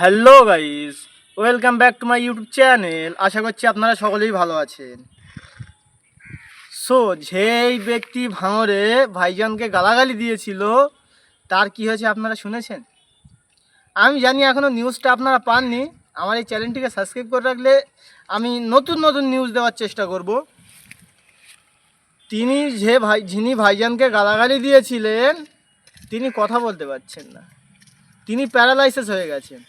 Hello guys welcome back to my YouTube channel আশা করছি আপনারা সকলেই ভালো আছেন। সো যেই ব্যক্তি ভাঙরে ভাইজানকে গালাগালি দিয়েছিল, তার কি হয়েছে আপনারা শুনেছেন? আমি জানি এখনও নিউজটা আপনারা পাননি। আমার এই চ্যানেলটিকে সাবস্ক্রাইব করে রাখলে আমি নতুন নতুন নিউজ দেওয়ার চেষ্টা করব। তিনি যে ভাই যিনি ভাইজানকে গালাগালি দিয়েছিলেন, তিনি কথা বলতে পারছেন না। তিনি প্যারালাইসিস হয়ে গেছেন।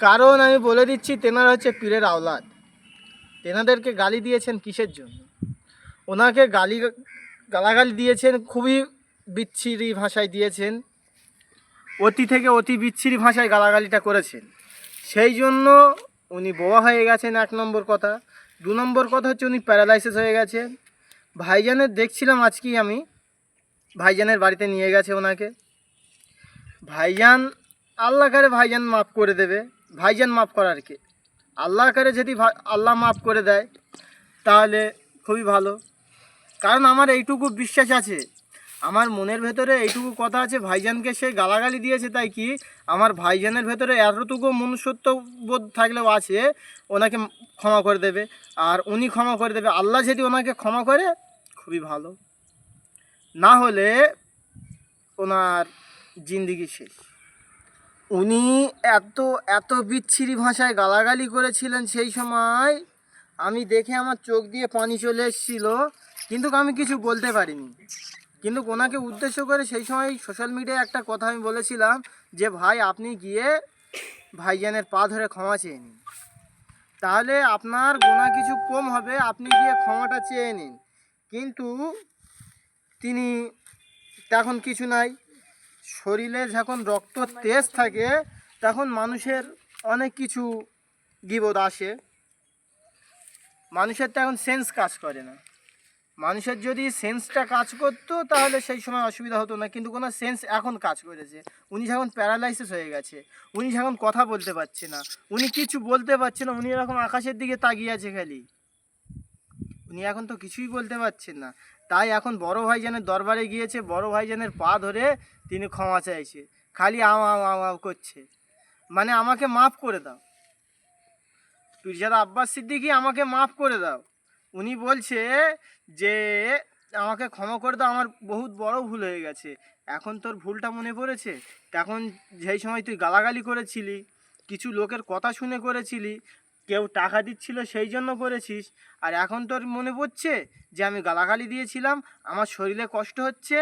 কারণ আমি বলে দিচ্ছি, তেনারা হচ্ছে পীরের আওলাদ। তেনাদেরকে গালি দিয়েছেন কিসের জন্য? ওনাকে গালি, গালাগালি দিয়েছেন, খুবই বিচ্ছিরি ভাষায় দিয়েছেন। অতি থেকে অতি বিচ্ছিরি ভাষায় গালাগালিটা করেছেন। সেই জন্য উনি বোয়া হয়ে গেছেন এক নম্বর কথা। দু নম্বর কথা হচ্ছে উনি প্যারালাইসিস হয়ে গেছেন। ভাইজানের দেখছিলাম আজকেই আমি। ভাইজানের বাড়িতে নিয়ে গেছে ওনাকে। ভাইজান আল্লাহ করে ভাইজান মাফ করে দেবে, ভাইজান মাফ করার কে? আল্লাহ করে যদি আল্লাহ মাফ করে দেয়, তাহলে খুবই ভালো। কারণ আমার এইটুকু বিশ্বাস আছে, আমার মনের ভেতরে এইটুকু কথা আছে, ভাইজানকে সে গালাগালি দিয়েছে তাই কি, আমার ভাইজানের ভেতরে এতটুকু মনুষ্যত্ব বোধ থাকলেও আছে, ওনাকে ক্ষমা করে দেবে। আর উনি ক্ষমা করে দেবে, আল্লাহ যদি ওনাকে ক্ষমা করে, খুবই ভালো। না হলে ওনার জিন্দিগি শেষ। উনি এত এত বিচ্ছিরি ভাষায় গালাগালি করেছিলেন সেই সময়। আমি দেখে আমার চোখ দিয়ে পানি চলে এসেছিল, কিন্তু আমি কিছু বলতে পারিনি। কিন্তু ওনাকে উদ্দেশ্য করে সেই সময় সোশ্যাল মিডিয়ায় একটা কথা আমি বলেছিলাম যে, ভাই, আপনি গিয়ে ভাইজানের পা ধরে ক্ষমা চেয়ে নিন। তাহলে আপনার গোনা কিছু কম হবে, আপনি গিয়ে ক্ষমাটা চেয়ে নিন। কিন্তু তিনি তখন কিছু নাই। শরীরে যখন রক্ত তেজ থাকে, তখন মানুষের অনেক কিছু বিপদ আসে। মানুষের তো এখন সেন্স কাজ করে না। মানুষের যদি সেন্সটা কাজ করতো, তাহলে সেই সময় অসুবিধা হতো না। কিন্তু কোনো সেন্স এখন কাজ করেছে। উনি যখন প্যারালাইসিস হয়ে গেছে, উনি যখন কথা বলতে পারছে না, উনি কিছু বলতে পারছে না, উনি এরকম আকাশের দিকে তাকিয়ে আছে খালি। উনি এখন তো কিছুই বলতে পারছেন না। তাই এখন বড় ভাইজানের দরবারে গিয়েছে, বড় ভাইজানের পা ধরে তিনি ক্ষমা চাইছে। খালি আও আও আও করছে। মানে আমাকে মাফ করে দাও। পিরজাদা আব্বাস সিদ্দিকি আমাকে মাফ করে দাও। উনি বলছে যে, আমাকে ক্ষমা করে দাও, আমার বহুত বড় ভুল হয়ে গেছে। এখন তোর ভুলটা মনে পড়েছে? তখন যেই সময় তুই গালাগালি করেছিলি, কিছু লোকের কথা শুনে করেছিলি কেউ টাকা দিচ্ছিল সেই জন্য করেছিস। আর এখন তোর মনে পড়ছে যে আমি গালাগালি দিয়েছিলাম, আমার শরীরে কষ্ট হচ্ছে?